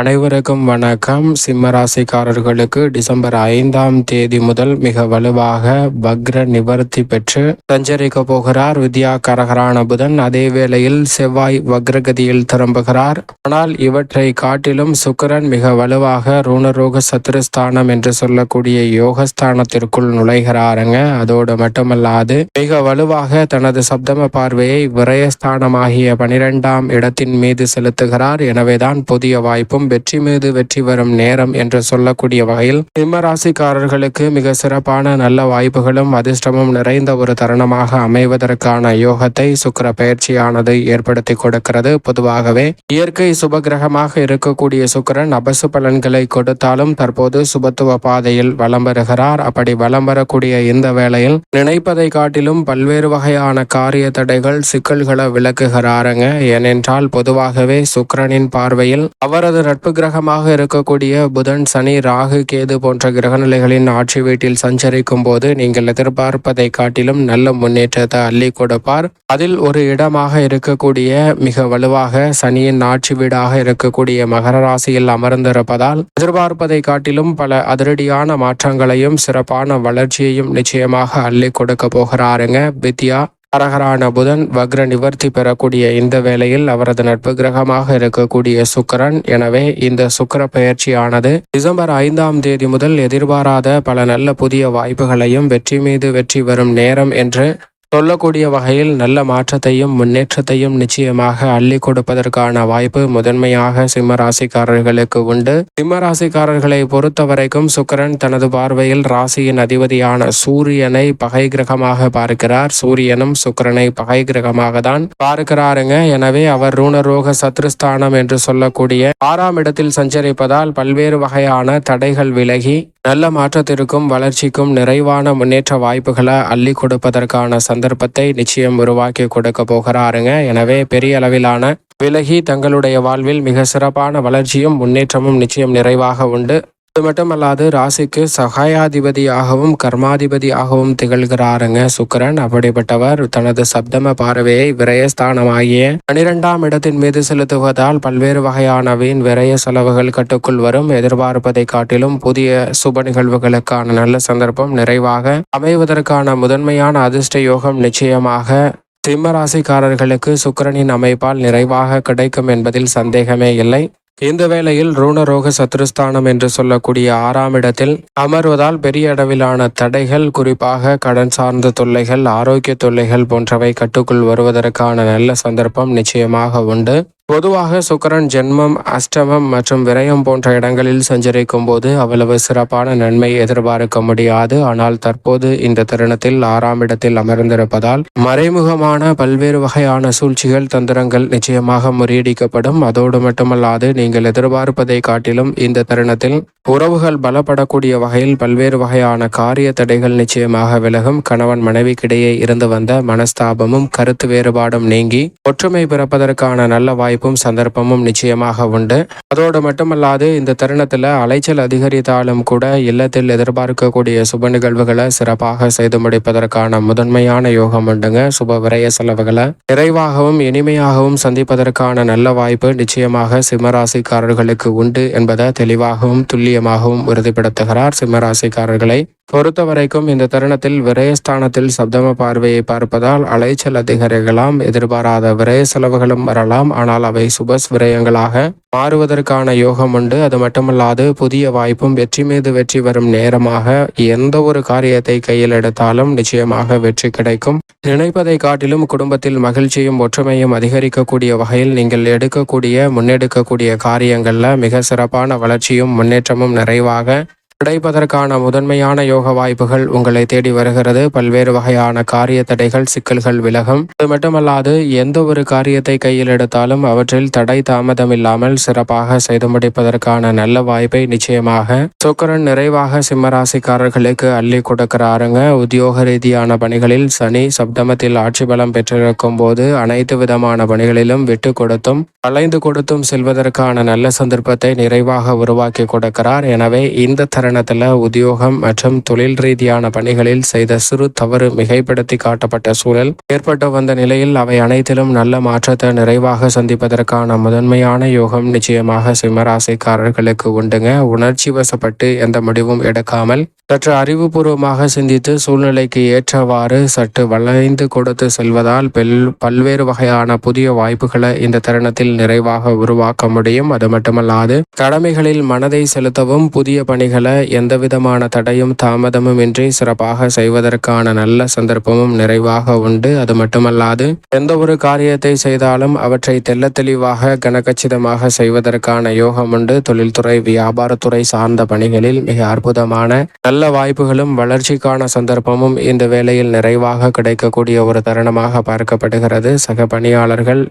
அனைவருக்கும் வணக்கம். சிம்மராசிக்காரர்களுக்கு டிசம்பர் ஐந்தாம் தேதி முதல் மிக வலுவாக வக்ர நிவர்த்தி பெற்று சஞ்சரிக்க போகிறார். வித்யா கரகரான புதன் அதே வேளையில் செவ்வாய் வக்ரகதியில் திரும்புகிறார். ஆனால் இவற்றை காட்டிலும் சுக்கரன் மிக வலுவாக ரூணரோக சத்துருஸ்தானம் என்று சொல்லக்கூடிய யோகஸ்தானத்திற்குள் நுழைகிறாருங்க. அதோடு மட்டுமல்லாது மிக வலுவாக தனது சப்தம பார்வையை விரயஸ்தானமாகிய பனிரெண்டாம் இடத்தின் மீது செலுத்துகிறார். எனவேதான் புதிய வாய்ப்பும் வெற்றி மீது வெற்றி வரும் நேரம் என்று சொல்லக்கூடிய வகையில் சிம்மராசிக்காரர்களுக்கு மிக சிறப்பான நல்ல வாய்ப்புகளும் அதிர்ஷ்டமும் நிறைந்த ஒரு தருணமாக அமைவதற்கான யோகத்தை சுக்கர பயிற்சியானது ஏற்படுத்தி கொடுக்கிறது. பொதுவாகவே இயற்கை சுபகிரகமாக இருக்கக்கூடிய சுக்கிரன் அபசு பலன்களை கொடுத்தாலும் தற்போது சுபத்துவ பாதையில் வலம் வருகிறார். அப்படி வலம் வரக்கூடிய இந்த வேளையில் நினைப்பதை காட்டிலும் பல்வேறு வகையான காரிய தடைகள் சிக்கல்களை விளக்குகிறாருங்க. ஏனென்றால் பொதுவாகவே சுக்கிரனின் பார்வையில் அவரது நட்பு கிரகமாக இருக்கக்கூடிய புதன் சனி ராகு கேது போன்ற கிரகநிலைகளின் ஆட்சி வீட்டில் சஞ்சரிக்கும் போது நீங்கள் எதிர்பார்ப்பதை காட்டிலும் நல்ல முன்னேற்றத்தை அள்ளி கொடுப்பார். அதில் ஒரு இடமாக இருக்கக்கூடிய மிக வலுவாக சனியின் ஆட்சி வீடாக இருக்கக்கூடிய மகர ராசியில் அமர்ந்திருப்பதால் எதிர்பார்ப்பதை காட்டிலும் பல அதிரடியான மாற்றங்களையும் சிறப்பான வளர்ச்சியையும் நிச்சயமாக அள்ளி கொடுக்க போகிறாருங்க வித்யா. அரகரான புதன் வக்ர நிவர்த்தி பெறக்கூடிய இந்த வேளையில் அவரது நட்பு கிரகமாக இருக்கக்கூடிய சுக்கிரன். எனவே இந்த சுக்கிர பயிற்சியானது டிசம்பர் ஐந்தாம் தேதி முதல் எதிர்பாராத பல நல்ல புதிய வாய்ப்புகளையும் வெற்றி மீது வெற்றி வரும் நேரம் என்று சொல்லக்கூடிய வகையில் நல்ல மாற்றத்தையும் முன்னேற்றத்தையும் நிச்சயமாக அள்ளி கொடுப்பதற்கான வாய்ப்பு முதன்மையாக சிம்மராசிக்காரர்களுக்கு உண்டு. சிம்மராசிக்காரர்களை பொறுத்தவரைக்கும் பொறுத்த வரைக்கும் சுக்கரன் தனது பார்வையில் ராசியின் அதிபதியான சூரியனை பகை கிரகமாக பார்க்கிறார். சூரியனும் சுக்கரனை பகை கிரகமாக தான் பார்க்கிறாருங்க. எனவே அவர் ரூணரோக சத்ருஸ்தானம் என்று சொல்லக்கூடிய ஆறாம் இடத்தில் சஞ்சரிப்பதால் பல்வேறு வகையான தடைகள் விலகி நல்ல மாற்றத்திற்கும் வளர்ச்சிக்கும் நிறைவான முன்னேற்ற வாய்ப்புகளை அள்ளி கொடுப்பதற்கான சந்தர்ப்பத்தை நிச்சயம் உருவாக்கி கொடுக்க போகிறாருங்க. எனவே பெரிய அளவிலான விலகி தங்களுடைய வாழ்வில் மிக சிறப்பான வளர்ச்சியும் முன்னேற்றமும் நிச்சயம் நிறைவாக உண்டு. அது மட்டுமல்லாது ராசிக்கு சகாயாதிபதியாகவும் கர்மாதிபதியாகவும் திகழ்கிறாருங்க சுக்கிரன். அப்படிப்பட்டவர் தனது சப்தம பார்வையை விரயஸ்தானமாகிய பனிரெண்டாம் இடத்தின் மீது செலுத்துவதால் பல்வேறு வகையான வீண் விரய செலவுகள் கட்டுக்குள் வரும். எதிர்பார்ப்பதை காட்டிலும் புதிய சுப நிகழ்வுகளுக்கான நல்ல சந்தர்ப்பம் நிறைவாக அமைவதற்கான முதன்மையான அதிர்ஷ்ட யோகம் நிச்சயமாக சிம்மராசிக்காரர்களுக்கு ராசிக்காரர்களுக்கு அமைப்பால் நிறைவாக கிடைக்கும் என்பதில் சந்தேகமே இல்லை. இந்த வேளையில் ரூணரோக சத்ருஸ்தானம் என்று சொல்லக்கூடிய ஆறாம் இடத்தில் அமர்வதால் பெரிய அளவிலான தடைகள் குறிப்பாக கடன் சார்ந்த தொல்லைகள் ஆரோக்கிய தொல்லைகள் போன்றவை கட்டுக்குள் வருவதற்கான நல்ல சந்தர்ப்பம் நிச்சயமாக உண்டு. பொதுவாக சுக்கரன் ஜென்மம் அஷ்டமம் மற்றும் விரயம் போன்ற இடங்களில் சஞ்சரிக்கும் போது அவ்வளவு சிறப்பான நன்மை எதிர்பார்க்க முடியாது. ஆனால் தற்போது இந்த தருணத்தில் ஆறாம் இடத்தில் அமர்ந்திருப்பதால் மறைமுகமான பல்வேறு வகையான சூழ்ச்சிகள் தந்திரங்கள் நிச்சயமாக முறியடிக்கப்படும். அதோடு மட்டுமல்லாது நீங்கள் எதிர்பார்ப்பதை காட்டிலும் இந்த தருணத்தில் உறவுகள் பலப்படக்கூடிய வகையில் பல்வேறு வகையான காரிய தடைகள் நிச்சயமாக விலகும். கணவன் மனைவிக்கிடையே இருந்து வந்த மனஸ்தாபமும் கருத்து வேறுபாடும் நீங்கி ஒற்றுமை பிறப்பதற்கான நல்ல வாய்ப்பு வாய்ப்பும் சந்தர்ப்பமும் நிச்சயமாக உண்டு. அதோடு மட்டுமல்லாது இந்த தருணத்தில் அலைச்சல் அதிகரித்தாலும் கூட இல்லத்தில் எதிர்பார்க்கக்கூடிய சுப நிகழ்வுகளை சிறப்பாக செய்து முடிப்பதற்கான முதன்மையான யோகம் உண்டுங்க. சுப விரய செலவுகளை நிறைவாகவும் இனிமையாகவும் சந்திப்பதற்கான நல்ல வாய்ப்பு நிச்சயமாக சிம்மராசிக்காரர்களுக்கு உண்டு என்பதை தெளிவாகவும் துல்லியமாகவும் உறுதிப்படுத்துகிறார் சிம்மராசிக்காரர்களை. பொறுத்தவரைக்கும் இந்த தருணத்தில் விரயஸ்தானத்தில் சப்தம பார்வையை பார்ப்பதால் அலைச்சல் அதிகரிக்கலாம். எதிர்பாராத விரய செலவுகளும் வரலாம். ஆனால் அவை சுபஸ் விரயங்களாக மாறுவதற்கான யோகம் உண்டு. அது மட்டுமல்லாது புதிய வாய்ப்பும் வெற்றி மீது வெற்றி வரும் நேரமாக எந்த ஒரு காரியத்தை கையில் எடுத்தாலும் நிச்சயமாக வெற்றி கிடைக்கும். நினைப்பதை காட்டிலும் குடும்பத்தில் மகிழ்ச்சியும் ஒற்றுமையும் அதிகரிக்கக்கூடிய வகையில் நீங்கள் எடுக்கக்கூடிய முன்னெடுக்கக்கூடிய காரியங்களில் மிக சிறப்பான வளர்ச்சியும் முன்னேற்றமும் நிறைவாக கிடைப்பதற்கான முதன்மையான யோக வாய்ப்புகள் உங்களை தேடி வருகிறது. பல்வேறு வகையான காரிய தடைகள் சிக்கல்கள் விலகும். அது மட்டுமல்லாது எந்த ஒரு காரியத்தை கையில் எடுத்தாலும் அவற்றில் தடை தாமதம் இல்லாமல் சிறப்பாக செய்து முடிப்பதற்கான நல்ல வாய்ப்பை நிச்சயமாக சுக்கரன் நிறைவாக சிம்மராசிக்காரர்களுக்கு அள்ளி கொடுக்கிறாருங்க. உத்தியோக ரீதியான பணிகளில் சனி சப்தமத்தில் ஆட்சி பலம் பெற்றிருக்கும் போது அனைத்து விதமான பணிகளிலும் விட்டு கொடுத்தும் அலைந்து கொடுத்தும் செல்வதற்கான நல்ல சந்தர்ப்பத்தை நிறைவாக உருவாக்கி கொடுக்கிறார். எனவே இந்த தருணம் காரணத்தில் உத்தியோகம் மற்றும் தொழில் ரீதியான பணிகளில் செய்த சிறு தவறு மிகைப்படுத்தி காட்டப்பட்ட சூழல். ஏற்பட்டு வந்த நிலையில் அவை அனைத்திலும் நல்ல மாற்றத்தை நிறைவாக சந்திப்பதற்கான முதன்மையான யோகம் நிச்சயமாக சிம்மராசிக்காரர்களுக்கு உண்டுங்க. உணர்ச்சி வசப்பட்டு எந்த முடிவும் எடுக்காமல் சற்று அறிவுபூர்வமாக சிந்தித்து சூழ்நிலைக்கு ஏற்றவாறு சற்று வளைந்து கொடுத்து செல்வதால் பெல் பல்வேறு வகையான புதிய வாய்ப்புகளை இந்த தருணத்தில் நிறைவாக உருவாக்க முடியும். அது மட்டுமல்லாது கடமைகளில் மனதை செலுத்தவும் புதிய பணிகளை எந்தவிதமான தடையும் தாமதமும் இன்றி சிறப்பாக செய்வதற்கான நல்ல சந்தர்ப்பமும் நிறைவாக உண்டு. அது மட்டுமல்லாது எந்த ஒரு காரியத்தை செய்தாலும் அவற்றை தெல்ல தெளிவாக கனகச்சிதமாக செய்வதற்கான யோகம் உண்டு. தொழில்துறை வியாபாரத்துறை சார்ந்த பணிகளில் மிக அற்புதமான நல்ல வாய்ப்புகளும் வளர்ச்சிக்கான சந்தர்ப்பமும் இந்த வேலையில் நிறைவாக கிடைக்கக்கூடிய ஒரு தருணமாக பார்க்கப்படுகிறது. சக பணியாளர்கள்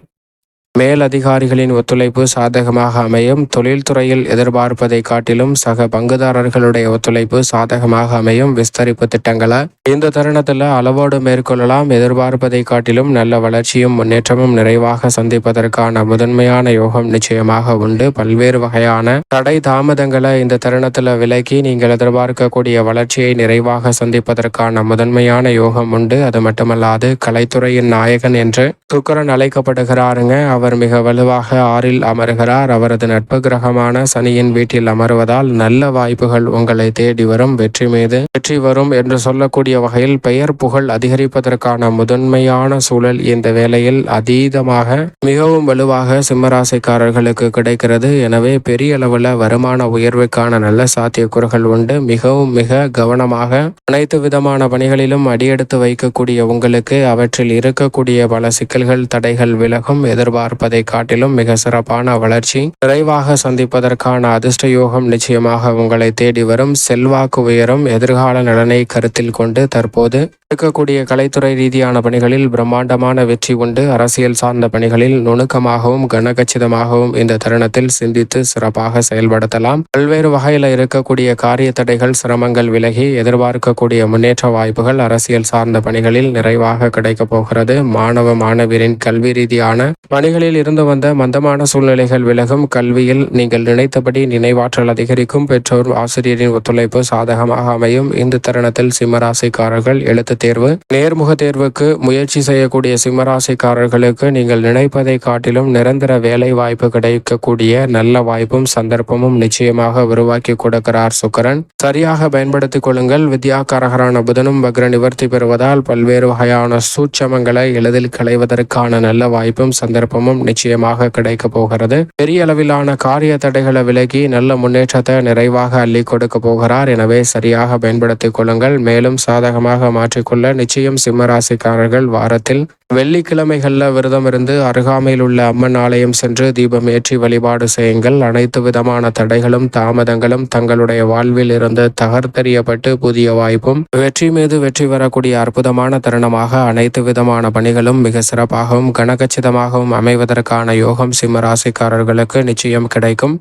மேலதிகாரிகளின் ஒத்துழைப்பு சாதகமாக அமையும். தொழில்துறையில் எதிர்பார்ப்பதை காட்டிலும் சக பங்குதாரர்களுடைய ஒத்துழைப்பு சாதகமாக அமையும். விஸ்தரிப்பு திட்டங்களை இந்த தருணத்தில் அளவோடு மேற்கொள்ளலாம். எதிர்பார்ப்பதை காட்டிலும் நல்ல வளர்ச்சியும் முன்னேற்றமும் நிறைவாக சந்திப்பதற்கான முதன்மையான யோகம் நிச்சயமாக உண்டு. பல்வேறு வகையான தடை தாமதங்களை இந்த தருணத்தில் விலக்கி நீங்கள் எதிர்பார்க்கக்கூடிய வளர்ச்சியை நிறைவாக சந்திப்பதற்கான முதன்மையான யோகம் உண்டு. அது மட்டுமல்லாது கலைத்துறையின் நாயகன் என்று சுக்கரன் அழைக்கப்படுகிறாருங்க. அவர் மிக வலுவாக ஆறில் அமர்கிறார். அவரது நட்பு கிரகமான சனியின் வீட்டில் அமர்வதால் நல்ல வாய்ப்புகள் உங்களை தேடி வரும். வெற்றி மீது வெற்றி வரும் என்று சொல்லக்கூடிய வகையில் பெயர் புகழ் அதிகரிப்பதற்கான முதன்மையான சூழல் இந்த வேளையில் அதீதமாக மிகவும் வலுவாக சிம்மராசிக்காரர்களுக்கு கிடைக்கிறது. எனவே பெரிய அளவில் வருமான உயர்வுக்கான நல்ல சாத்தியக்கூறுகள் உண்டு. மிகவும் மிக கவனமாக அனைத்து விதமான பணிகளிலும் அடியெடுத்து வைக்கக்கூடிய உங்களுக்கு அவற்றில் இருக்கக்கூடிய பல சிக்கல்கள் தடைகள் விலகும். எதிர்பார் பார்ப்பதை காட்டிலும் மிக சிறப்பான வளர்ச்சி. விரைவாக சந்திப்பதற்கான அதிர்ஷ்ட யோகம் நிச்சயமாக உங்களை தேடி வரும். செல்வாக்கு உயரும். எதிர்கால நலனை கருத்தில் கொண்டு தற்போது இருக்கக்கூடிய கலைத்துறை ரீதியான பணிகளில் பிரம்மாண்டமான வெற்றி உண்டு. அரசியல் சார்ந்த பணிகளில் நுணுக்கமாகவும் கனகச்சிதமாகவும் இந்த தருணத்தில் சிந்தித்து சிறப்பாக செயல்படுத்தலாம். பல்வேறு வகையில் இருக்கக்கூடிய காரிய தடைகள் சிரமங்கள் விலகி எதிர்பார்க்கக்கூடிய முன்னேற்ற வாய்ப்புகள் அரசியல் சார்ந்த பணிகளில் நிறைவாக கிடைக்கப் போகிறது. மாணவ மாணவியரின் கல்வி ரீதியான பணிகளில் இருந்து வந்த மந்தமான சூழ்நிலைகள் விலகும் கல்வியில் நீங்கள் நினைத்தபடி நினைவாற்றல் அதிகரிக்கும் பெற்றோர் ஆசிரியரின் ஒத்துழைப்பு சாதகமாக அமையும். இந்த தருணத்தில் சிம்மராசிக்காரர்கள் எழுத்து தேர்வு நேர்முக தேர்வுக்கு முயற்சி செய்யக்கூடிய சிம்மராசிக்காரர்களுக்கு நீங்கள் நினைப்பதை காட்டிலும் நிரந்தர வேலை வாய்ப்பு கிடைக்கக்கூடிய நல்ல வாய்ப்பும் சந்தர்ப்பமும் நிச்சயமாக உருவாக்கி கொடுக்கிறார் சுக்கரன். சரியாக பயன்படுத்திக் கொள்ளுங்கள். வித்யாகாரகரான புதனும் வக்ர நிவர்த்தி பெறுவதால் பல்வேறு வகையான சூட்சமங்களை எளிதில் களைவதற்கான நல்ல வாய்ப்பும் சந்தர்ப்பமும் நிச்சயமாக கிடைக்க போகிறது. பெரிய அளவிலான காரிய தடைகளை விலகி நல்ல முன்னேற்றத்தை நிறைவாக அள்ளி கொடுக்க போகிறார். எனவே சரியாக பயன்படுத்திக் கொள்ளுங்கள். மேலும் சாதகமாக மாற்றிக்கொள்ள நிச்சயம் சிம்மராசிக்காரர்கள் வாரத்தில் வெள்ளிக்கிழமைகளில் விரதம் இருந்து அருகாமையில் உள்ள அம்மன் ஆலயம் சென்று தீபம் ஏற்றி வழிபாடு செய்யுங்கள். அனைத்து விதமான தடைகளும் தாமதங்களும் தங்களுடைய வாழ்வில் இருந்து தகர்த்தெறியப்பட்டு புதிய வாய்ப்பும் வெற்றி மீது வெற்றி வரக்கூடிய அற்புதமான தருணமாக அனைத்து விதமான பணிகளும் மிக சிறப்பாகவும் கனகச்சிதமாகவும் அமைவதற்கான யோகம் சிம்ம ராசிக்காரர்களுக்கு நிச்சயம் கிடைக்கும்.